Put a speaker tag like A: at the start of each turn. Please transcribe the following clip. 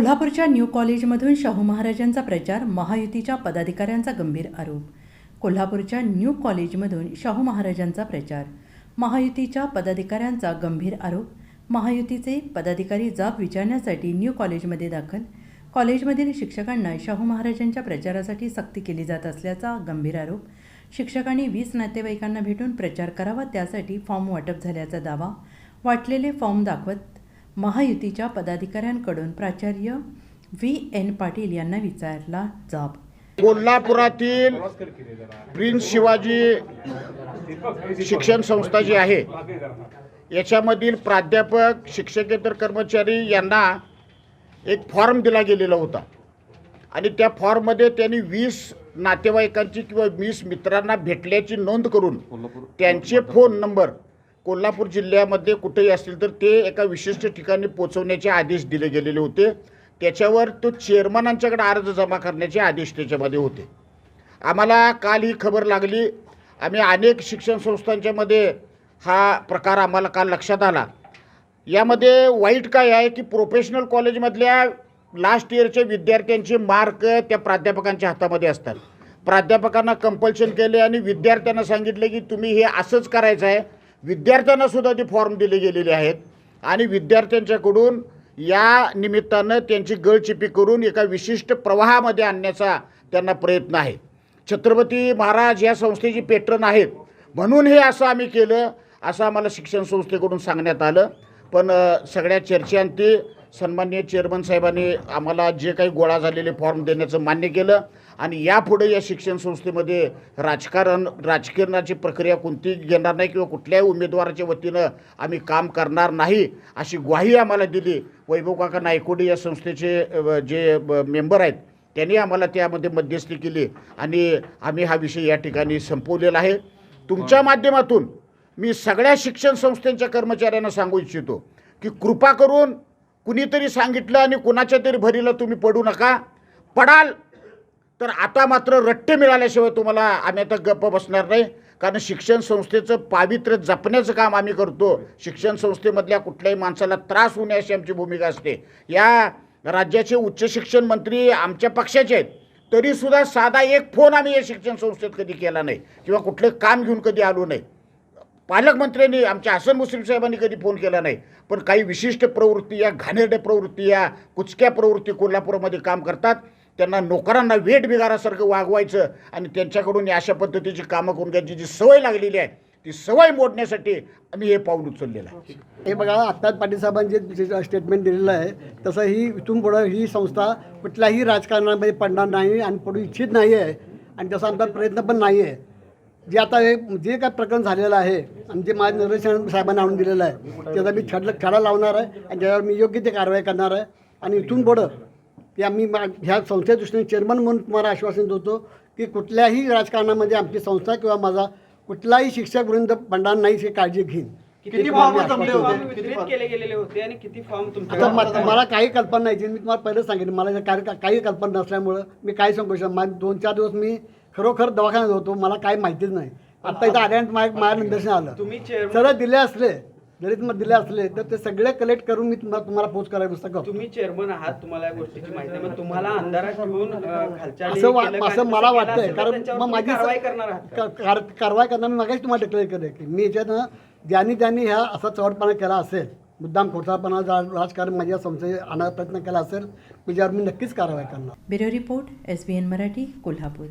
A: कोल्हापूरच्या न्यू कॉलेजमधून शाहू महाराजांचा प्रचार महायुतीच्या पदाधिकाऱ्यांचा गंभीर आरोप. कोल्हापूरच्या न्यू कॉलेजमधून शाहू महाराजांचा प्रचार महायुतीच्या पदाधिकाऱ्यांचा गंभीर आरोप महायुतीचे पदाधिकारी जाब विचारण्यासाठी न्यू कॉलेजमध्ये दाखल. कॉलेजमधील शिक्षकांना शाहू महाराजांच्या प्रचारासाठी सक्ती केली जात असल्याचा गंभीर आरोप. शिक्षकांनी वीस नातेवाईकांना भेटून प्रचार करावा त्यासाठी फॉर्म वाटप झाल्याचा दावा. वाटलेले फॉर्म दाखवत महायुतीच्या पदाधिकाऱ्यांकडून प्राचार्य व्ही. एन. पाटील यांना विचारला जाब.
B: कोल्हापुरातील प्रिन्स शिवाजी शिक्षण संस्था जी आहे याच्यामधील प्राध्यापक शिक्षकेतर कर्मचारी यांना एक फॉर्म दिला गेलेला होता. आणि त्या फॉर्ममध्ये त्यांनी वीस नातेवाईकांची किंवा वीस मित्रांना भेटल्याची नोंद करून त्यांचे फोन नंबर कोल्हापूर जिल्ह्यामध्ये कुठेही असतील तर ते एका विशिष्ट ठिकाणी पोचवण्याचे आदेश दिले गेलेले होते. त्याच्यावर तो चेअरमनांच्याकडे अर्ज जमा करण्याचे आदेश त्याच्यामध्ये होते. आम्हाला काल ही खबर लागली. आम्ही अनेक शिक्षण संस्थांच्यामध्ये हा प्रकार आम्हाला काल लक्षात आला. यामध्ये वाईट काय आहे की प्रोफेशनल कॉलेजमधल्या लास्ट इयरच्या विद्यार्थ्यांचे मार्क त्या प्राध्यापकांच्या हातामध्ये असतात. प्राध्यापकांना कंपल्शन केले आणि विद्यार्थ्यांना सांगितले की तुम्ही हे असंच करायचं आहे. विद्यार्थ्यांना सुद्धा ते फॉर्म दिले गेलेले आहेत. आणि विद्यार्थ्यांच्याकडून या निमित्तानं त्यांची गळचिपी करून एका विशिष्ट प्रवाहामध्ये आणण्याचा त्यांना प्रयत्न आहे. छत्रपती महाराज या संस्थेची पेट्रन आहेत. म्हणून हे असं आम्ही केलं असं आम्हाला शिक्षण संस्थेकडून सांगण्यात आलं. पण सगळ्या चर्चांती सन्माननीय चेअरमन साहेबांनी आम्हाला जे काही गोळा झालेले फॉर्म देण्याचं मान्य केलं. आणि यापुढे या शिक्षण संस्थेमध्ये राजकारण राजकारणाची प्रक्रिया कोणती घेणार नाही किंवा कुठल्याही उमेदवाराच्या वतीनं आम्ही काम करणार नाही अशी ग्वाही आम्हाला दिली. वैभव काका नायकोडी या संस्थेचे जे मेंबर आहेत त्यांनी आम्हाला त्यामध्ये मध्यस्थी केली. आणि आम्ही हा विषय या ठिकाणी संपवलेला आहे. तुमच्या माध्यमातून मी सगळ्या शिक्षण संस्थांच्या कर्मचाऱ्यांना सांगू इच्छितो की कृपा करून कुणीतरी सांगितलं आणि कुणाच्या तरी भरीला तुम्ही पडू नका. पडाल तर आता मात्र रट्टे मिळाल्याशिवाय तुम्हाला आम्ही आता गप्प बसणार नाही. कारण शिक्षण संस्थेचं पावित्र्य जपण्याचं काम आम्ही करतो. शिक्षण संस्थेमधल्या कुठल्याही माणसाला त्रास होणे अशी आमची भूमिका असते. या राज्याचे उच्च शिक्षण मंत्री आमच्या पक्षाचे आहेत. तरीसुद्धा साधा एक फोन आम्ही या शिक्षण संस्थेत कधी केला नाही. किंवा कुठलं काम घेऊन कधी आलो नाही. पालकमंत्र्यांनी आमच्या हसन मुस्लिम साहेबांनी कधी फोन केला नाही पण काही विशिष्ट प्रवृत्ती या घाणेरड्या प्रवृत्ती या कुचक्या प्रवृत्ती कोल्हापूरमध्ये काम करतात. त्यांना नोकरांना वेट बिगारासारखं वागवायचं आणि त्यांच्याकडून अशा पद्धतीची कामं करून घ्यायची जी सवय लागलेली आहे ती सवय मोडण्यासाठी आम्ही हे पाऊल उचललेलं आहे.
C: हे बघा आत्ताच पाटील साहेबांनी जे स्टेटमेंट दिलेलं आहे तसं ही इथून पुढं ही संस्था कुठल्याही राजकारणामध्ये पडणार नाही आणि पडू इच्छित नाही आहे. आणि तसा आमचा प्रयत्न पण नाही आहे. जे आता हे जे काय प्रकरण झालेलं आहे आणि जे माझ्या निदर्शन साहेबांना आणून दिलेलं आहे त्याचा मी छड छडा लावणार आहे आणि त्याच्यावर मी योग्य ते कारवाई करणार आहे. आणि इथून पुढं की आम्ही मा- ह्या संस्थेच्या दृष्टीने चेअरमन म्हणून तुम्हाला आश्वासन देतो की कुठल्याही राजकारणामध्ये आमची संस्था किंवा माझा कुठलाही शिक्षक वृंद पडणार नाही ही काळजी घेईन.
D: किती फॉर्म केले गेलेले होते आणि किती फॉर्म
C: आता
D: तुमच्या
C: म- मला काही कल्पना नाही जी मी तुम्हाला पहिलं सांगितलं मला कार्य काही कल्पना नसल्यामुळं मी काय सांगू शकतो? दोन चार दिवस मी खरोखर दवाखान्यात होतो मला काही माहितीच नाही. आता इथं आल्यानंतर माझ्या माझ्या निदर्शन आलं.
D: तुम्ही चेअरमन
C: सरळ दिले असले जरी तुम्हाला दिले असले तर ते सगळे कलेक्ट करून मी तुम्हाला तुम्हाला पोच करायला नुसतं करतो.
D: तुम्ही चेअरमन आहात तुम्हाला या गोष्टीची माहिती आहे. मग तुम्हाला अंधारात ठेवून अं, खालच्या
C: असं वा-? असं मला
D: केलं
C: वाटतंय
D: असेल तर
C: कारण
D: त्यांच्यावर
C: मग
D: तुम्ही
C: माझी
D: कारवाई करणार आहात का?
C: का- कार- कारवाई करणार मी मागाशी तुम्हाला डिक्लेअर केलं की मी याच्यानं ज्यांनी ज्यांनी ह्या असा चवटपणा केला असेल मुद्दाम खोटापणा राजकारण माझ्या संस्थेत आणण्याचा प्रयत्न केला असेल त्याच्यावर मी नक्कीच कारवाई करणार.
A: Bureau report S B N Marathi Kolhapur.